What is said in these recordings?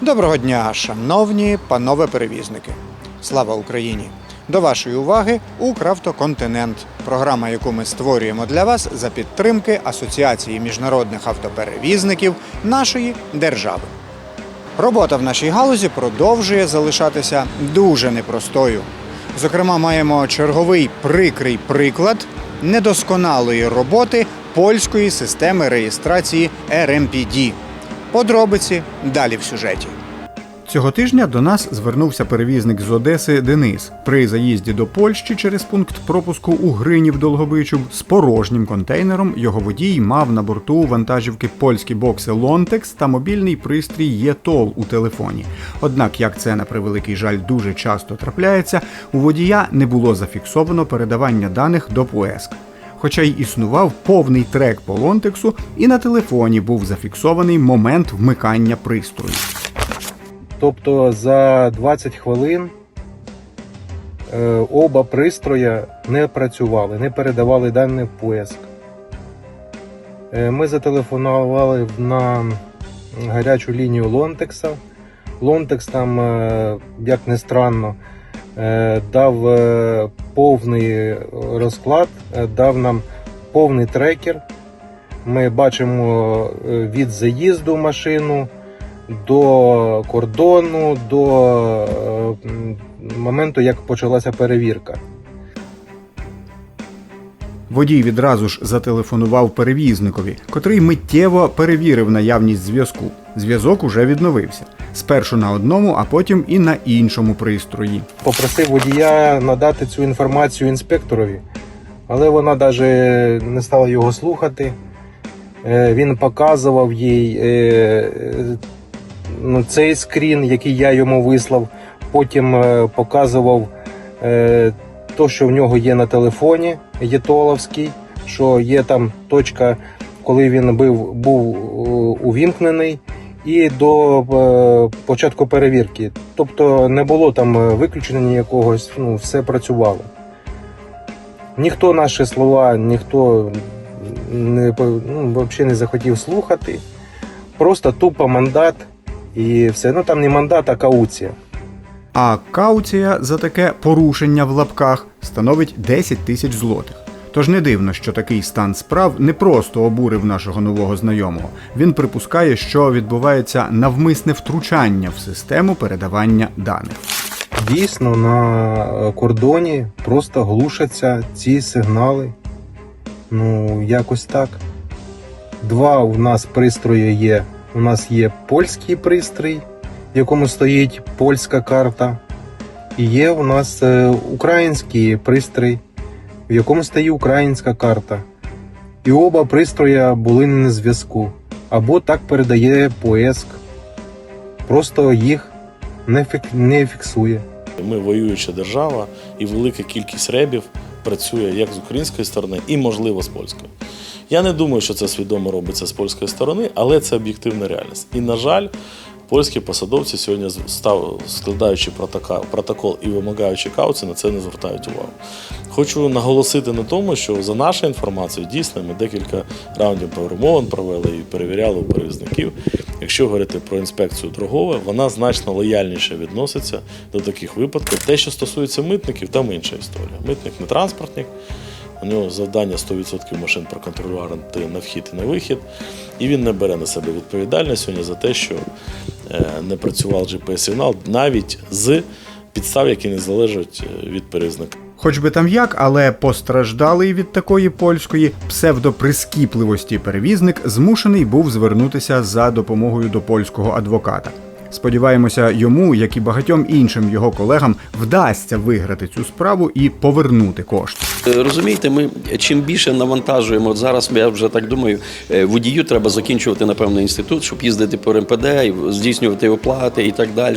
Доброго дня, шановні панове перевізники. Слава Україні! До вашої уваги Укравтоконтинент, програма, яку ми створюємо для вас за підтримки Асоціації міжнародних автоперевізників нашої держави. Робота в нашій галузі продовжує залишатися дуже непростою. Зокрема, маємо черговий прикрий приклад недосконалої роботи польської системи реєстрації RMPD. Подробиці далі в сюжеті. Цього тижня до нас звернувся перевізник з Одеси Денис. При заїзді до Польщі через пункт пропуску у Гринів Долгобичу з порожнім контейнером його водій мав на борту вантажівки польські бокси Lontex та мобільний пристрій ЄТОЛ у телефоні. Однак, як це на превеликий жаль дуже часто трапляється, у водія не було зафіксовано передавання даних до ПОЕСК. Хоча й існував повний трек по Лонтексу, і на телефоні був зафіксований момент вмикання пристрою. Тобто за 20 хвилин е, оба пристрої не працювали, не передавали дані в поиск. Е, Ми зателефонували на гарячу лінію Лонтекса. Лонтекс там, е, як не странно, дав повний розклад, дав нам повний трекер. Ми бачимо від заїзду машину до кордону, до е, моменту, як почалася перевірка. Водій відразу ж зателефонував перевізникові, котрий миттєво перевірив наявність зв'язку. Зв'язок уже відновився. Спершу на одному, а потім і на іншому пристрої. Попросив водія надати цю інформацію інспекторові, але вона навіть не стала його слухати. Е, Він показував їй е, ну, цей скрін, який я йому вислав. Потім е, показував е, то, що в нього є на телефоні, єтоловський, що є там точка, коли він був, був е, увімкнений, і до початку перевірки. Тобто не було там виключення ніякого, ну, все працювало. Ніхто наші слова, ніхто не, ну, взагалі не захотів слухати. Просто тупо мандат і все. Ну там не мандат, а кауція. А кауція за таке порушення в лапках становить 10 тисяч злотих. Тож не дивно, що такий стан справ не просто обурив нашого нового знайомого. Він припускає, що відбувається навмисне втручання в систему передавання даних. Дійсно, на кордоні просто глушаться ці сигнали. Ну, якось так. Два у нас пристрої є. У нас є польський пристрій, в якому стоїть польська карта. І є у нас е, український пристрій, в якому стоїть українська карта. І оба пристрої були не на зв'язку. Або так передає поиск. Просто їх не фіксує. Ми воююча держава, і велика кількість ребів працює як з української сторони, і можливо з польської. Я не думаю, що це свідомо робиться з польської сторони, але це об'єктивна реальність. І, на жаль, польські посадовці сьогодні, став, складаючи протокол і вимагаючи кауці, на це не звертають увагу. Хочу наголосити на тому, що за нашою інформацією, дійсно, ми декілька раундів перемовин провели і перевіряли у перевізників. Якщо говорити про інспекцію дорогове, вона значно лояльніше відноситься до таких випадків. Те, що стосується митників, там інша історія. Митник не транспортник. У нього завдання 100% машин проконтролювати на вхід і на вихід, і він не бере на себе відповідальність сьогодні за те, що не працював GPS-сигнал навіть з підстав, які не залежать е, від перевізника. Хоч би там як, але постраждалий від такої польської псевдоприскіпливості перевізник змушений був звернутися за допомогою до польського адвоката. Сподіваємося, йому, як і багатьом іншим його колегам, вдасться виграти цю справу і повернути кошти. Е, Розумієте, ми чим більше навантажуємо, от зараз я вже так думаю, е, водію треба закінчувати напевно інститут, щоб їздити по РМПД, здійснювати оплати і так далі.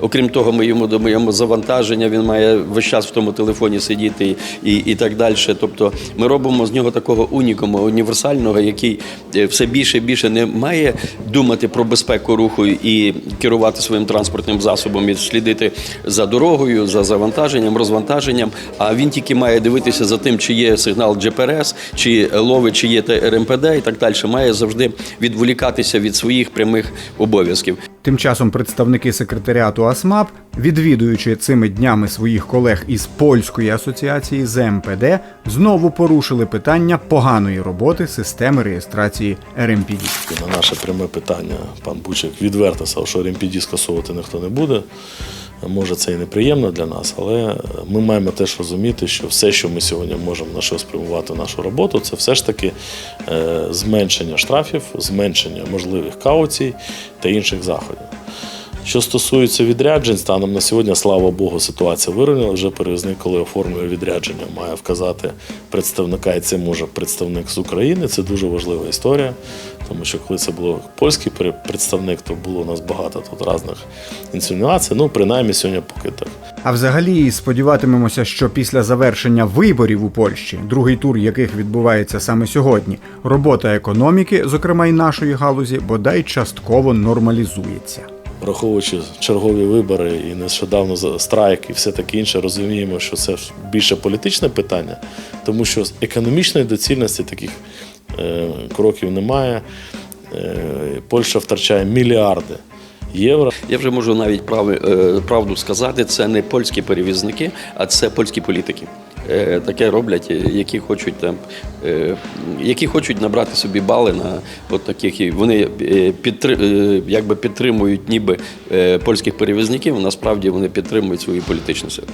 Окрім того, ми йому даємо завантаження, він має весь час в тому телефоні сидіти і, і так далі. Тобто ми робимо з нього такого унікуму, універсального, який е, все більше і більше не має думати про безпеку руху і керувати своїм транспортним засобом і слідити за дорогою, за завантаженням, розвантаженням. А він тільки має дивитися за тим, чи є сигнал GPS, чи ловить, чи є РМПД і так далі, має завжди відволікатися від своїх прямих обов'язків. Тим часом представники секретаріату АСМАП, відвідуючи цими днями своїх колег із польської асоціації ЗМПД, знову порушили питання поганої роботи системи реєстрації РМПД. На наше пряме питання пан Бучик відверто сказав, що РМПД скасовувати ніхто не буде. Може, це і неприємно для нас, але ми маємо теж розуміти, що все, що ми сьогодні можемо на що спрямувати нашу роботу, це все ж таки е, зменшення штрафів, зменшення можливих кауцій та інших заходів. Що стосується відряджень, станом на сьогодні, слава Богу, ситуація вирівняла. Вже перевізник, коли оформлює відрядження, має вказати представника, і це може представник з України. Це дуже важлива історія, тому що коли це було польський пре- представник, то було у нас багато тут різних інсинуацій. Ну, принаймні сьогодні поки так. А взагалі сподіватимемося, що після завершення виборів у Польщі, другий тур яких відбувається саме сьогодні, робота економіки, зокрема й нашої галузі, бодай частково нормалізується. Враховуючи чергові вибори і нещодавно страйк і все таке інше, розуміємо, що це більше політичне питання, тому що економічної доцільності таких е, кроків немає. Е, Польща втрачає мільярди євро. Я вже можу навіть прав, е, правду сказати, це не польські перевізники, а це польські політики. Е, Таке роблять, е, які хочуть там, які хочуть набрати собі бали на от таких. і Вони підтри, е, якби підтримують ніби польських перевізників, насправді вони підтримують свою політичну силу.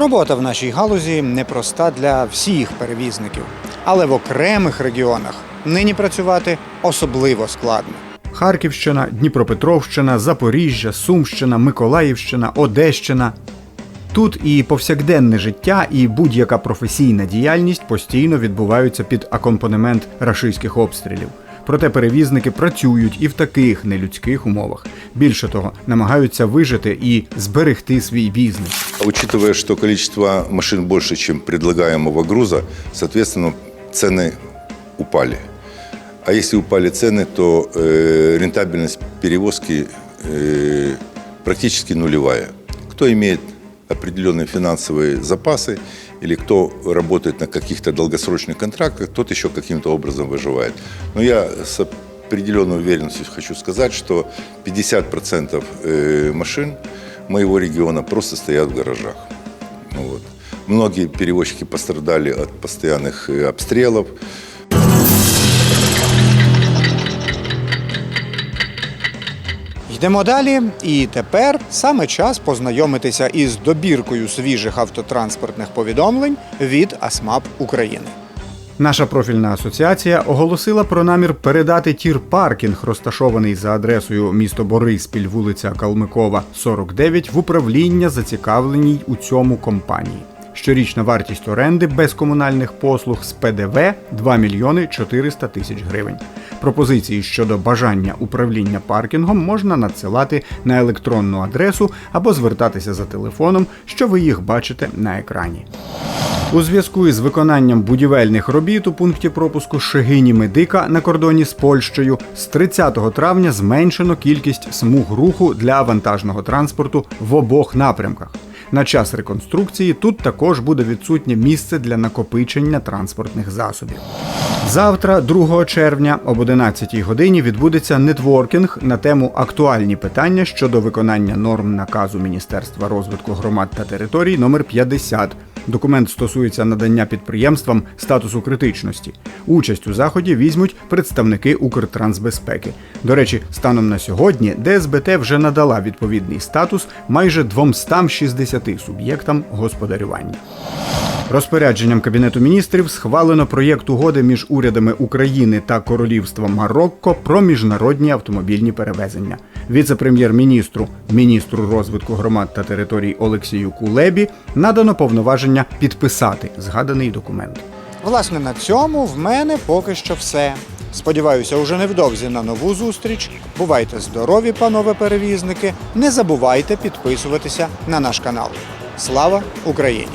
Робота в нашій галузі непроста для всіх перевізників, але в окремих регіонах нині працювати особливо складно. Харківщина, Дніпропетровщина, Запоріжжя, Сумщина, Миколаївщина, Одещина. Тут і повсякденне життя, і будь-яка професійна діяльність постійно відбуваються під акомпанемент рашистських обстрілів. Проте перевізники працюють і в таких нелюдських умовах. Більше того, намагаються вижити і зберегти свій бізнес. Учитывая, что количество машин больше, чем предлагаемого груза, соответственно, цены упали. А если упали цены, то э, рентабельность перевозки э, практически нулевая. Кто имеет определенные финансовые запасы или кто работает на каких-то долгосрочных контрактах, тот еще каким-то образом выживает. Но я с определенной уверенностью хочу сказать, что 50% э, машин моего региона просто стоят в гаражах. Ну вот. Многие перевозчики пострадали от постоянных э, обстрелов. Йдемо далі, і тепер саме час познайомитися із добіркою свіжих автотранспортних повідомлень від АСМАП України. Наша профільна асоціація оголосила про намір передати тір-паркінг, розташований за адресою місто Бориспіль, вулиця Калмикова, 49, в управління зацікавленій у цьому компанії. Щорічна вартість оренди без комунальних послуг з ПДВ 2 мільйони 400 тисяч гривень. Пропозиції щодо бажання управління паркінгом можна надсилати на електронну адресу або звертатися за телефоном, що ви їх бачите на екрані. У зв'язку із виконанням будівельних робіт у пункті пропуску Шегині Медика на кордоні з Польщею з 30 травня зменшено кількість смуг руху для вантажного транспорту в обох напрямках. На час реконструкції тут також буде відсутнє місце для накопичення транспортних засобів. Завтра, 2 червня, об 11 годині відбудеться нетворкінг на тему актуальні питання щодо виконання норм наказу Міністерства розвитку громад та територій номер 50 Документ стосується надання підприємствам статусу критичності. Участь у заході візьмуть представники Укртрансбезпеки. До речі, станом на сьогодні ДСБТ вже надала відповідний статус майже 260 суб'єктам господарювання. Розпорядженням Кабінету міністрів схвалено проєкт угоди між урядами України та Королівства Марокко про міжнародні автомобільні перевезення. Віце-прем'єр-міністру, міністру розвитку громад та територій Олексію Кулебі надано повноваження підписати згаданий документ. Власне, на цьому в мене поки що все. Сподіваюся, уже невдовзі на нову зустріч. Бувайте здорові, панове перевізники. Не забувайте підписуватися на наш канал. Слава Україні!